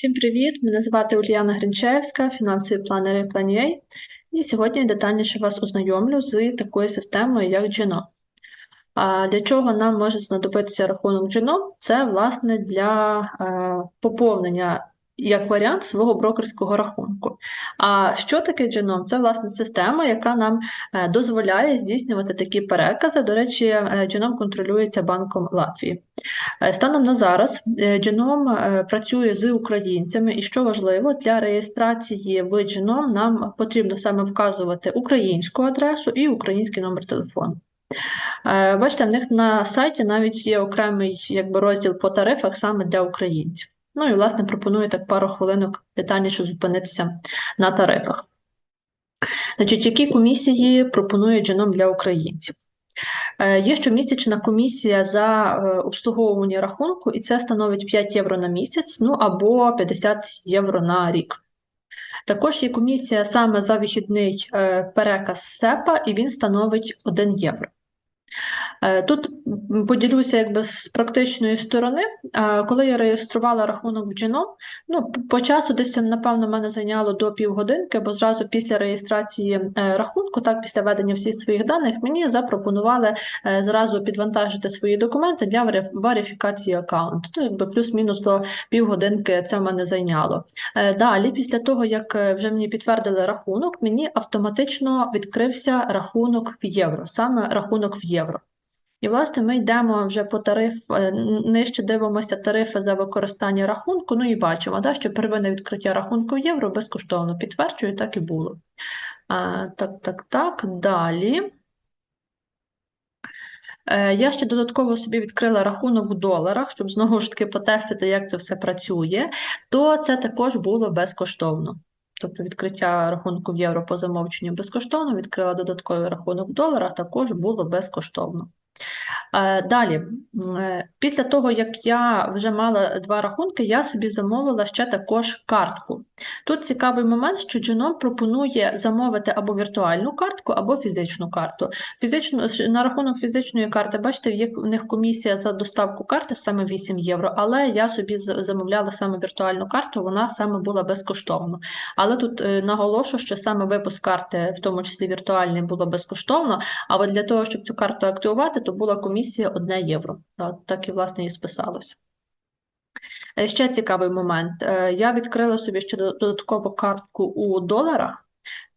Всім привіт! Мене звати Ульяна Гринчевська, фінансовий планер і Plan.ua. І сьогодні я детальніше вас ознайомлю з такою системою, як Genome. А для чого нам може знадобитися рахунок Genome? Це, власне, для е, поповнення як варіант свого брокерського рахунку. А що таке Genome? Це, власне, система, яка нам е, дозволяє здійснювати такі перекази. До речі, е, Genome контролюється Банком Латвії. Е, Станом на зараз е, працює з українцями, і що важливо, для реєстрації в Genom нам потрібно саме вказувати українську адресу і український номер телефону. Бачите, в них на сайті навіть є окремий якби, розділ по тарифах саме для українців. Ну і, власне, пропоную так пару хвилинок детальніше зупинитися на тарифах. Значить, які комісії пропонує Genom для українців? Е, Є щомісячна комісія за е, обслуговування рахунку, і це становить 5 євро на місяць, ну або 50 євро на рік. Також є комісія саме за вихідний е, переказ СЕПа, і він становить 1 євро. Е, Тут поділюся якби з практичної сторони. Е, Коли я реєструвала рахунок в Genom, ну, по часу десь напевно, мене зайняло до півгодинки, бо зразу після реєстрації е, рахунку, так, після введення всіх своїх даних, мені запропонували зразу підвантажити свої документи для вериф- верифікації аккаунту. Ну, якби плюс-мінус до півгодинки це в мене зайняло. Далі, після того, як вже мені підтвердили рахунок, мені автоматично відкрився рахунок в євро, саме рахунок в євро. І, власне, ми йдемо вже по тариф, е, нижче дивимося тарифи за використання рахунку, ну і бачимо, да, що первинне відкриття рахунку в євро безкоштовно. Підтверджую, так і було. А, так, так, так, далі. Е, Я ще додатково собі відкрила рахунок в доларах, щоб знову ж таки потестити, як це все працює, то це також було безкоштовно. Тобто відкриття рахунку в євро по замовченню безкоштовно, відкрила додатковий рахунок в доларах, також було безкоштовно. Е, Далі, е, після того, як я вже мала два рахунки, я собі замовила ще також картку. Тут цікавий момент, що Genom пропонує замовити або віртуальну картку, або фізичну карту. Фізичну, на рахунок фізичної карти, бачите, в них комісія за доставку карти саме 8 євро, але я собі замовляла саме віртуальну карту, вона саме була безкоштовно. Але тут е, наголошу, що саме випуск карти, в тому числі віртуальний, було безкоштовно, а для того, щоб цю карту активувати, то була комісія 1 євро. Так, і власне і списалося. Е, Ще цікавий момент. Е, Я відкрила собі ще додаткову картку у доларах,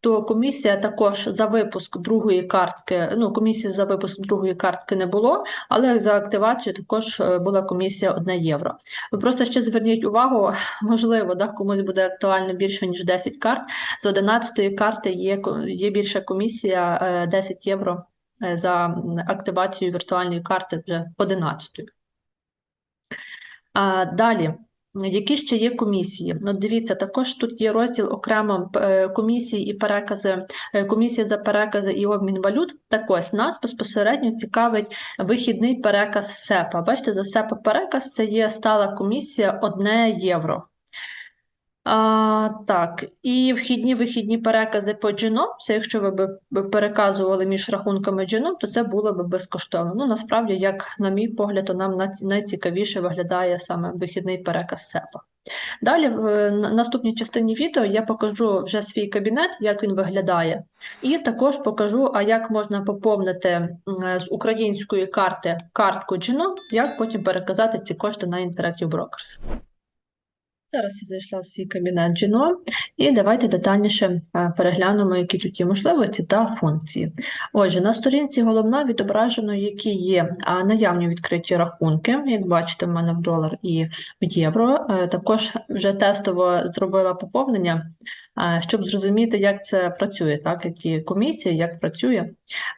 то комісія також за випуск другої картки, ну, комісії за випуск другої картки не було, але за активацію також е, була комісія 1 євро. Ви просто ще зверніть увагу, можливо, да, комусь буде актуально більше, ніж 10 карт. З 11 карти є, є більша комісія е, 10 євро за активацію віртуальної карти вже 11. А, далі, які ще є комісії? Ну, дивіться, також тут є розділ окремо е, комісії і перекази, е, комісія за перекази і обмін валют. Так ось нас безпосередньо цікавить вихідний переказ СЕПа. Бачите, за СЕПа переказ це є стала комісія 1 євро. А, так, і вхідні вихідні перекази по Genom, це якщо ви б переказували між рахунками Genom, то це було б безкоштовно. Ну, насправді, як на мій погляд, то нам найцікавіше виглядає саме вихідний переказ СЕПа. Далі, в на- наступній частині відео я покажу вже свій кабінет, як він виглядає, і також покажу, а як можна поповнити з української карти картку Genom, як потім переказати ці кошти на Interactive Brokers. Зараз я зайшла в свій кабінет Geno, і давайте детальніше е, переглянемо, які тут є можливості та функції. Отже, на сторінці головна відображено, які є наявні відкриті рахунки. Як бачите, в мене в долар і в євро. Е, Також вже тестово зробила поповнення, е, щоб зрозуміти, як це працює, так, які комісії, як працює.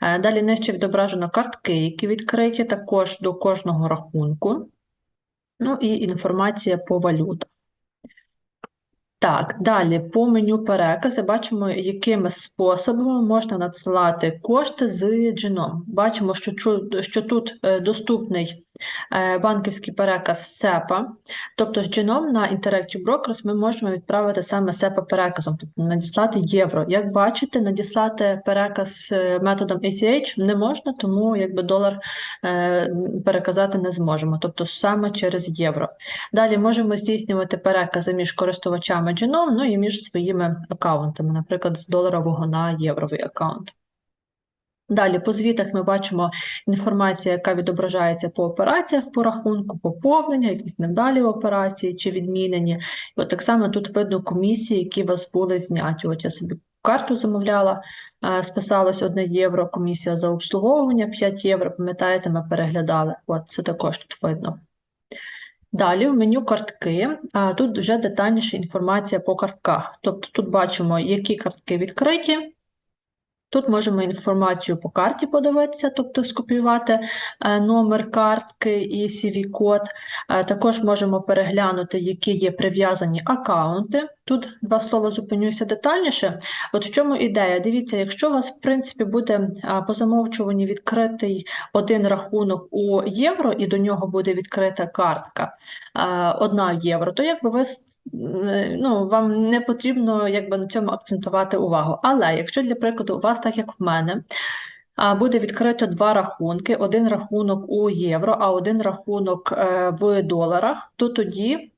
Е, Далі нижче відображено картки, які відкриті також до кожного рахунку. Ну і інформація по валютах. Так, далі по меню перекази бачимо, якими способами можна надсилати кошти з джином. Бачимо, що, що тут е, доступний банківський переказ SEPA. Тобто з джином на Interactive Brokers ми можемо відправити саме SEPA переказом, тобто надіслати євро. Як бачите, надіслати переказ е, методом ACH не можна, тому якби долар е, переказати не зможемо, тобто саме через євро. Далі можемо здійснювати перекази між користувачами джином, ну і між своїми аккаунтами, наприклад, з доларового на євровий аккаунт. Далі по звітах ми бачимо інформація, яка відображається по операціях по рахунку, поповнення, якісь невдалі операції чи відмінені. І от так само тут видно комісії, які вас були зняті. От я собі карту замовляла, е, списалось 1 євро, комісія за обслуговування 5 євро. Пам'ятаєте, ми переглядали. От це також тут видно. Далі в меню картки, а тут вже детальніша інформація по картках. Тобто тут бачимо, які картки відкриті. Тут можемо інформацію по карті подивитися, тобто скопіювати е, номер картки і CV-код. Е, Також можемо переглянути, які є прив'язані аккаунти. Тут два слова зупинюся детальніше. От в чому ідея? Дивіться, якщо у вас, в принципі, буде по замовчуванні відкритий один рахунок у євро, і до нього буде відкрита картка одна євро, то якби ви ну, вам не потрібно якби на цьому акцентувати увагу. Але якщо для прикладу у вас, так як в мене, буде відкрито два рахунки: один рахунок у євро, а один рахунок е, в доларах, то тоді.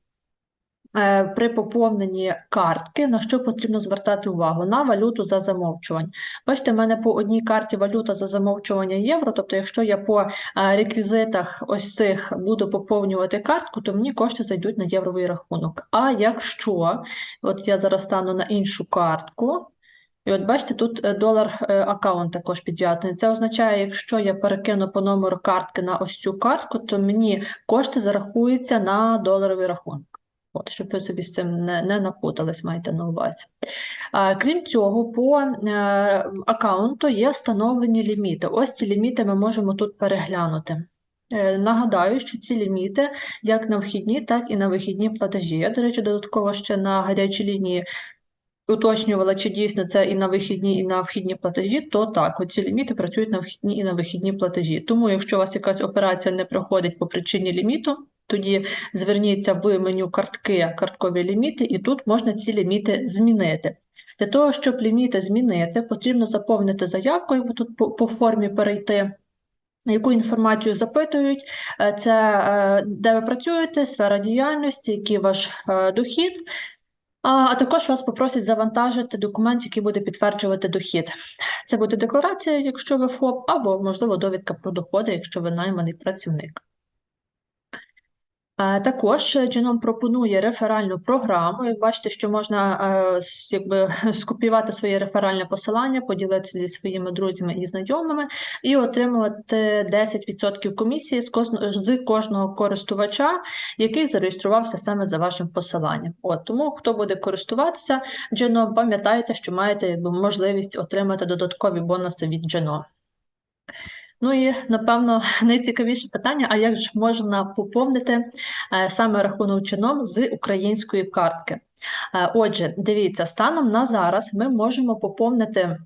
Е, При поповненні картки на що потрібно звертати увагу? На валюту за замовчувань. Бачите, в мене по одній карті валюта за замовчування євро. Тобто, якщо я по е, реквізитах ось цих буду поповнювати картку, то мені кошти зайдуть на євровий рахунок. А якщо от я зараз стану на іншу картку. І от бачите, тут е, долар аккаунт також підв'язаний. Це означає, якщо я перекину по номеру картки на ось цю картку, то мені кошти зарахуються на доларовий рахунок. От, щоб ви собі з цим не, не напутались, маєте на увазі. А, крім цього, по е, аккаунту є встановлені ліміти. Ось ці ліміти ми можемо тут переглянути. Е, Нагадаю, що ці ліміти як на вхідні, так і на вихідні платежі. Я, до речі, додатково ще на гарячій лінії уточнювала, чи дійсно це і на вихідні, і на вхідні платежі, то так, оці ліміти працюють на вхідні і на вихідні платежі. Тому, якщо у вас якась операція не проходить по причині ліміту, тоді зверніться в меню картки, карткові ліміти, і тут можна ці ліміти змінити. Для того, щоб ліміти змінити, потрібно заповнити заявку, яку тут по, по формі перейти. Яку інформацію запитують, Е, це е, де ви працюєте, сфера діяльності, який ваш е, дохід, а, а також вас попросять завантажити документ, який буде підтверджувати дохід. Це буде декларація, якщо ви ФОП, або, можливо, довідка про доходи, якщо ви найманий працівник. Е, Також е, пропонує реферальну програму. Як бачите, що можна е, якби, скопіювати своє реферальне посилання, поділитися зі своїми друзями і знайомими і отримувати 10% комісії з кожного, користувача, який зареєструвався саме за вашим посиланням. От тому, хто буде користуватися Genome, пам'ятайте, що маєте якби, можливість отримати додаткові бонуси від Genome. Ну і напевно найцікавіше питання: а як ж можна поповнити е, саме рахунок чином з української картки? Е, Отже, дивіться, станом на зараз ми можемо поповнити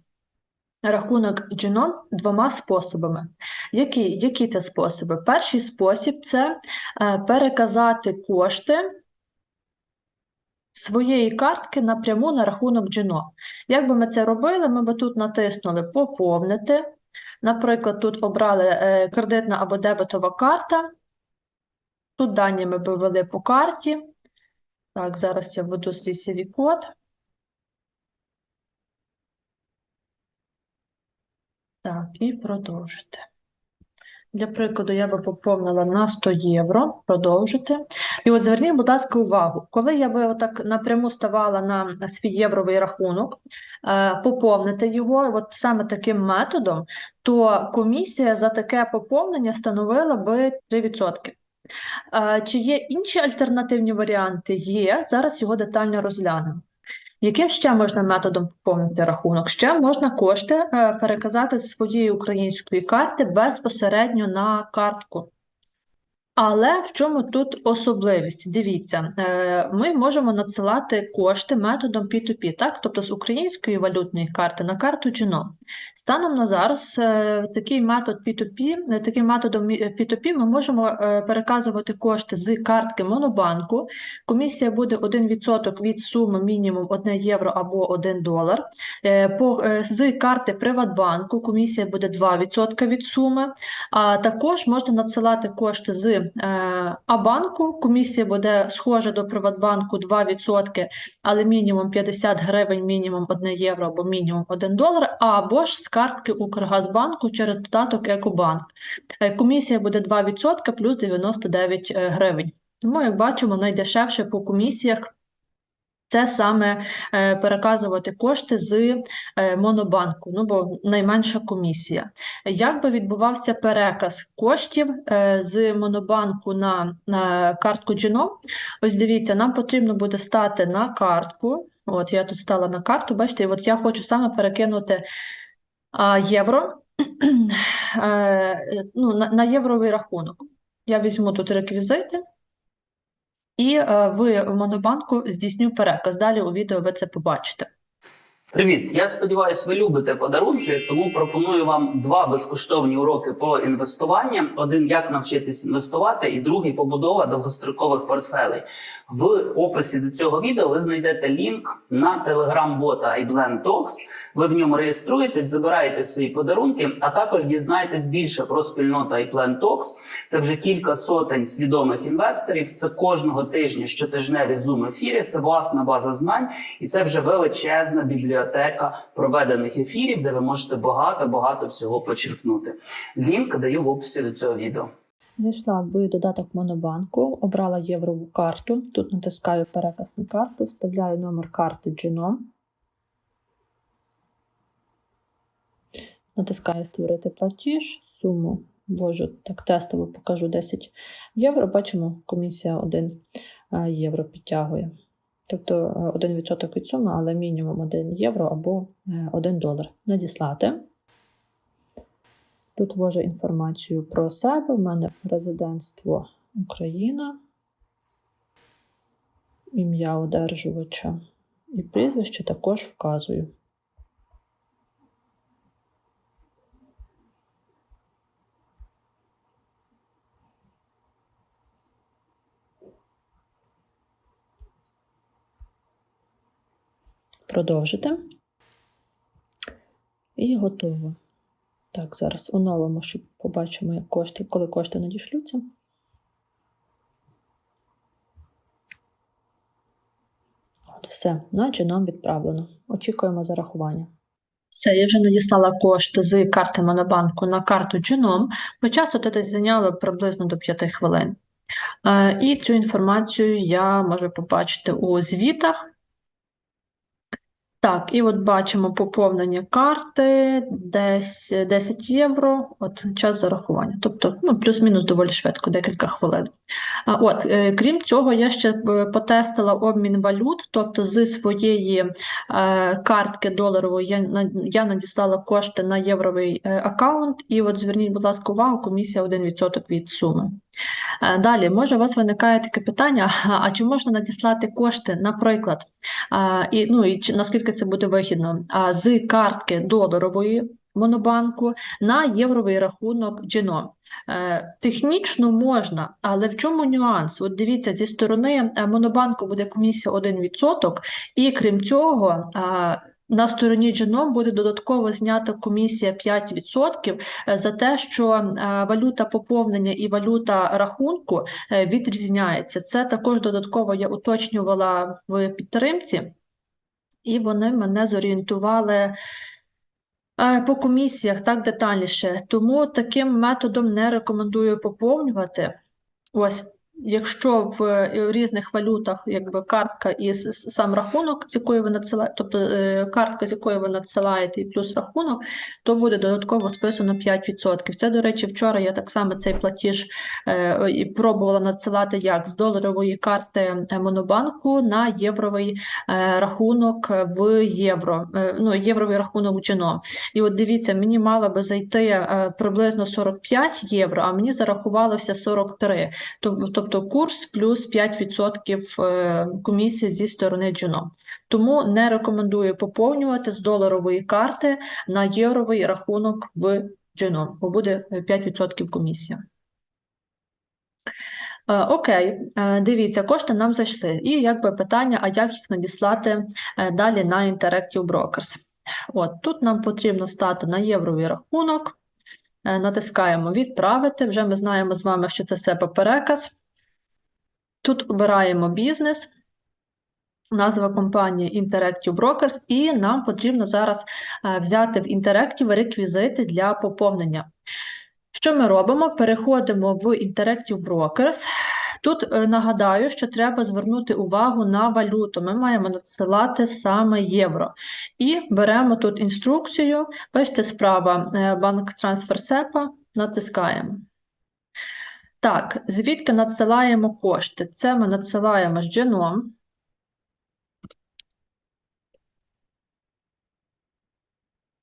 рахунок Джином двома способами. Які, які це способи? Перший спосіб це е, переказати кошти. Своєї картки напряму на рахунок Джино. Як би ми це робили, ми би тут натиснули Поповнити. Наприклад, тут обрали е, кредитна або дебетова карта. Тут дані ми ввели по карті. Так, зараз я введу свій CV-код. Так, і продовжити. Для прикладу, я би поповнила на 100 євро, продовжити. І от зверніть, будь ласка, увагу, коли я би отак напряму ставала на свій євровий рахунок, е, поповнити його от саме таким методом, то комісія за таке поповнення становила би 3%. Е, Чи є інші альтернативні варіанти? Є. Зараз його детально розглянемо. Яким ще можна методом поповнити рахунок? Ще можна кошти е, переказати з своєї української карти безпосередньо на картку. Але в чому тут особливість? Дивіться, е, ми можемо надсилати кошти методом P2P, так? Тобто з української валютної карти на карту Geno. Станом на зараз е, такий метод P2P, е, таким методом P2P ми можемо переказувати кошти з картки Монобанку. Комісія буде 1% від суми мінімум 1 євро або 1 долар. З карти Приватбанку комісія буде 2% від суми. А також можна надсилати кошти з е, Абанку. Комісія буде схожа до Приватбанку 2%, але мінімум 50 гривень, мінімум 1 євро або мінімум 1 долар, або ж з картки Укргазбанку через додаток Екобанк. Е, Комісія буде 2% плюс 99 е, гривень. Тому, як бачимо, найдешевше по комісіях це саме е, переказувати кошти з е, Монобанку, ну бо найменша комісія. Як би відбувався переказ коштів е, з Монобанку на, на картку Geno? Ось дивіться, нам потрібно буде стати на картку. От я тут стала на карту, бачите, і от я хочу саме перекинути а, євро ну, на, на євровий рахунок. Я візьму тут реквізити. І ви в Монобанку здійсню переказ. Далі у відео ви це побачите. Привіт! Я сподіваюся, ви любите подарунки, тому пропоную вам два безкоштовні уроки по інвестуванням: один як навчитись інвестувати, і другий побудова довгострокових портфелей. В описі до цього відео ви знайдете лінк на телеграм-бота iBlend Talks. Ви в ньому реєструєтесь, забираєте свої подарунки, а також дізнаєтесь більше про спільноту iPlan Talks. Це вже кілька сотень свідомих інвесторів. Це кожного тижня щотижневі зум ефіри. Це власна база знань, і це вже величезна бібліотека проведених ефірів, де ви можете багато багато всього почерпнути. Лінк даю в описі до цього відео. Зайшла в додаток Монобанку, обрала єврову карту. Тут натискаю переказ на карту, вставляю номер карти Geno. Натискаю створити платіж, суму ввожу, так тестово покажу 10 євро. Бачимо, комісія 1 е, євро підтягує. Тобто е, 1% від суми, але мінімум 1 євро або е, 1 долар. Надіслати. Тут ввожу інформацію про себе. У мене резидентство Україна, ім'я одержувача і прізвище також вказую. Продовжити. І готово. Так, зараз оновимо, щоб побачимо, як кошти, коли кошти надішлються. От все, наче нам відправлено. Очікуємо зарахування. Все, я вже надіслала кошти з карти Монобанку на карту Genom. По часу це зайняло приблизно до 5 хвилин. Е, І цю інформацію я можу побачити у звітах. Так, і от бачимо поповнення карти, десь 10 євро, от час зарахування. Тобто, ну, плюс-мінус доволі швидко, декілька хвилин. От, е, крім цього, я ще е, потестила обмін валют, тобто з своєї е, картки доларової я, надіслала кошти на євровий аккаунт, і от зверніть, будь ласка, увагу, комісія 1% від суми. Далі, може, у вас виникає таке питання, а чи можна надіслати кошти, наприклад, і, ну, і наскільки це буде вигідно, з картки доларової Монобанку на євровий рахунок Geno. Е, Технічно можна, але в чому нюанс? От дивіться, зі сторони е, Монобанку буде комісія 1%, і крім цього, на стороні Geno буде додатково знята комісія 5% е, за те, що е, валюта поповнення і валюта рахунку е, відрізняється. Це також додатково я уточнювала в підтримці, і вони мене зорієнтували е, по комісіях так детальніше. Тому таким методом не рекомендую поповнювати. Ось якщо в е, різних валютах якби картка і сам рахунок, з якої ви надсилаєте, тобто е, картка, з якої ви надсилаєте, і плюс рахунок, то буде додатково списано 5%. Це, до речі, вчора я так само цей платіж е, і пробувала надсилати як з доларової карти Монобанку на євровий рахунок в євро, ну, євровий рахунок Джином. І от дивіться, мені мало би зайти приблизно 45 євро, а мені зарахувалося 43. Тоб- Тобто курс плюс 5% е, комісії зі сторони Джином. Тому не рекомендую поповнювати з доларової карти на євровий рахунок в Джином, бо буде е, 5% комісія. Е, Окей, е, дивіться, кошти нам зайшли. І якби питання, а як їх надіслати далі на Interactive Brokers? От тут нам потрібно стати на євровий рахунок, натискаємо відправити. Вже ми знаємо з вами, що це SEPA переказ. Тут обираємо бізнес, назва компанії Interactive Brokers, і нам потрібно зараз е, взяти в Interactive реквізити для поповнення. Що ми робимо? Переходимо в Interactive Brokers. Тут е, нагадаю, що треба звернути увагу на валюту. Ми маємо надсилати саме євро. І беремо тут інструкцію. Бачите, справа е, банк трансфер СЕПА, натискаємо. Так, звідки надсилаємо кошти? Це ми надсилаємо з дженом.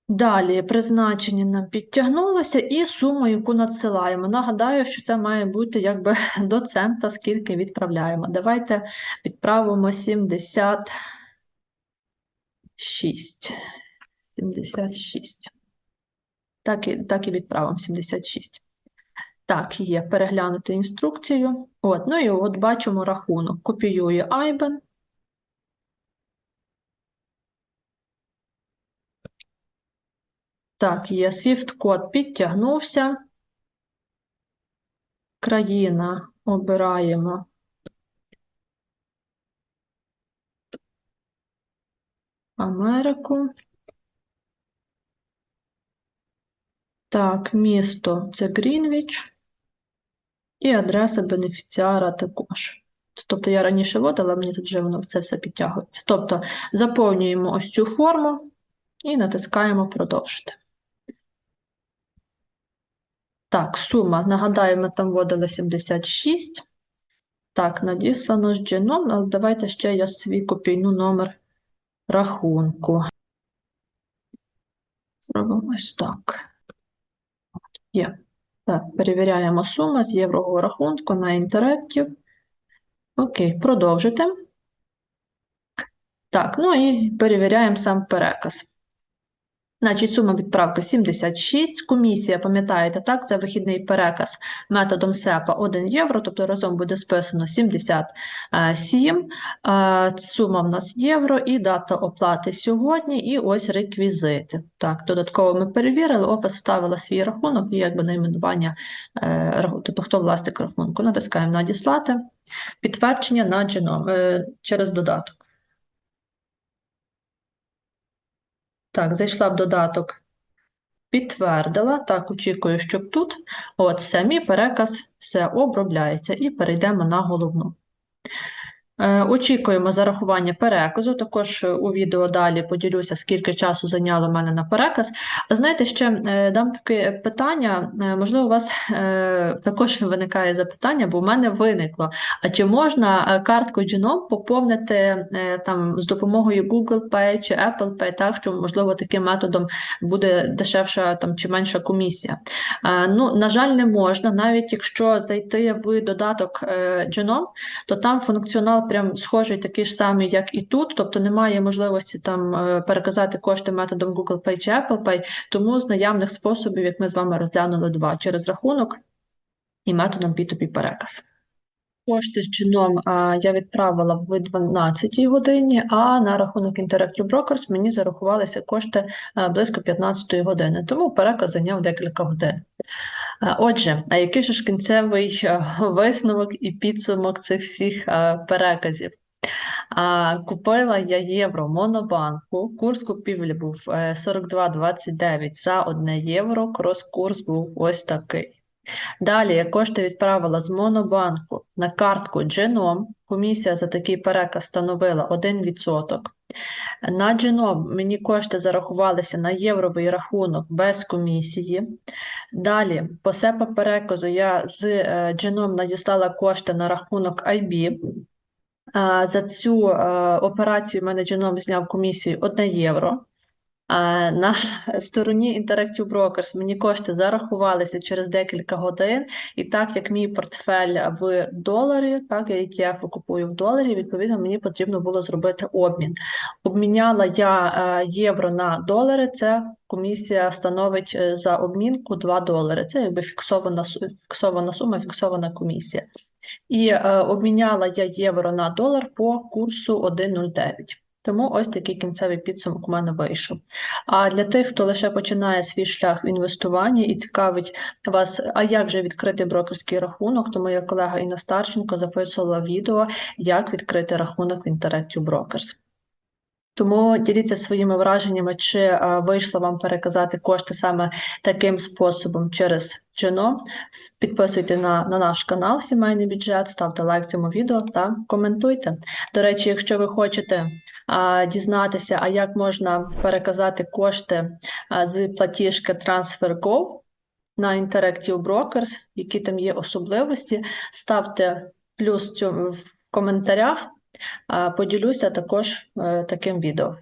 Далі призначення нам підтягнулося і суму, яку надсилаємо. Нагадаю, що це має бути якби до цента, скільки відправляємо. Давайте відправимо 76. 76. Так і, так і відправимо 76. Так, є переглянути інструкцію. От, ну і от бачимо рахунок. Копіюю IBAN. Так, є SWIFT-код підтягнувся. Країна обираємо. Америку. Так, місто це Грінвіч. І адреса бенефіціара також. Тобто я раніше вводила, мені тут вже воно це все підтягується. Тобто заповнюємо ось цю форму і натискаємо продовжити. Так, сума. Нагадаю, ми там вводили 76. Так, надіслано з дженом, але давайте ще я свій копійну номер рахунку. Зробимо ось так. Є. Так, перевіряємо суму з єврового рахунку на інтерактів. Окей, продовжити. Так, ну і перевіряємо сам переказ. Значить, сума відправки 76. Комісія, пам'ятаєте, так, це вихідний переказ методом СЕПА 1 євро, тобто разом буде списано 77. Е, Сума в нас євро і дата оплати сьогодні, і ось реквізити. Так, додатково ми перевірили, опис вставила свій рахунок і якби найменування, тобто хто власник рахунку. Натискаємо надіслати. Підтвердження на дженом е, через додаток. Так, зайшла в додаток, підтвердила. Так, очікую, щоб тут. От, все, мій переказ, все обробляється. І перейдемо на головну. Е, Очікуємо зарахування переказу. Також е, у відео далі поділюся, скільки часу зайняло мене на переказ. А знаєте, ще е, дам таке питання. Можливо, у вас також виникає запитання, бо в мене виникло. А чи можна картку Genome поповнити там з допомогою Google Pay чи Apple Pay, так що можливо таким методом буде дешевша там чи менша комісія? Ну, на жаль, не можна, навіть якщо зайти в додаток Genome, то там функціонал прям схожий такий ж самий, як і тут, тобто немає можливості там е, переказати кошти методом Google Pay чи Apple Pay, тому з наявних способів, як ми з вами розглянули два, через рахунок і методом P2P переказ. Кошти з чином я відправила в 12-й годині, а на рахунок Interactive Brokers мені зарахувалися кошти а, близько 15-ї години, тому переказ зайняв декілька годин. Отже, а який ж кінцевий висновок і підсумок цих всіх переказів? Купила я євро Монобанку, курс купівлі був е, 42,29 за 1 євро, крос-курс був ось такий. Далі я кошти відправила з Монобанку на картку Genom. Комісія за такий переказ становила 1%. На Genom мені кошти зарахувалися на євровий рахунок без комісії. Далі, по СЕПА переказу я з е, Genom надіслала кошти на рахунок IB. За цю е, операцію мене Genom зняв комісію 1 євро. На стороні Interactive Brokers мені кошти зарахувалися через декілька годин, і так як мій портфель в доларі, так я ETF купую в доларі, відповідно мені потрібно було зробити обмін. Обміняла я е, євро на долари. Це комісія становить е, за обмінку 2 долари. Це якби фіксована фіксована сума, фіксована комісія. І е, обміняла я євро на долар по курсу 1,09. Тому ось такий кінцевий підсумок у мене вийшов. А для тих, хто лише починає свій шлях в інвестуванні і цікавить вас, а як же відкрити брокерський рахунок, то моя колега Інна Старченко записувала відео, як відкрити рахунок в Interactive Brokers. Тому діліться своїми враженнями, чи е, вийшло вам переказати кошти саме таким способом через. С- Підписуйте на, на наш канал Сімейний бюджет, ставте лайк цьому відео та коментуйте. До речі, якщо ви хочете дізнатися, а як можна переказати кошти з платіжки TransferGo на Interactive Brokers, які там є особливості, ставте плюс в коментарях. Поділюся також е, таким відео.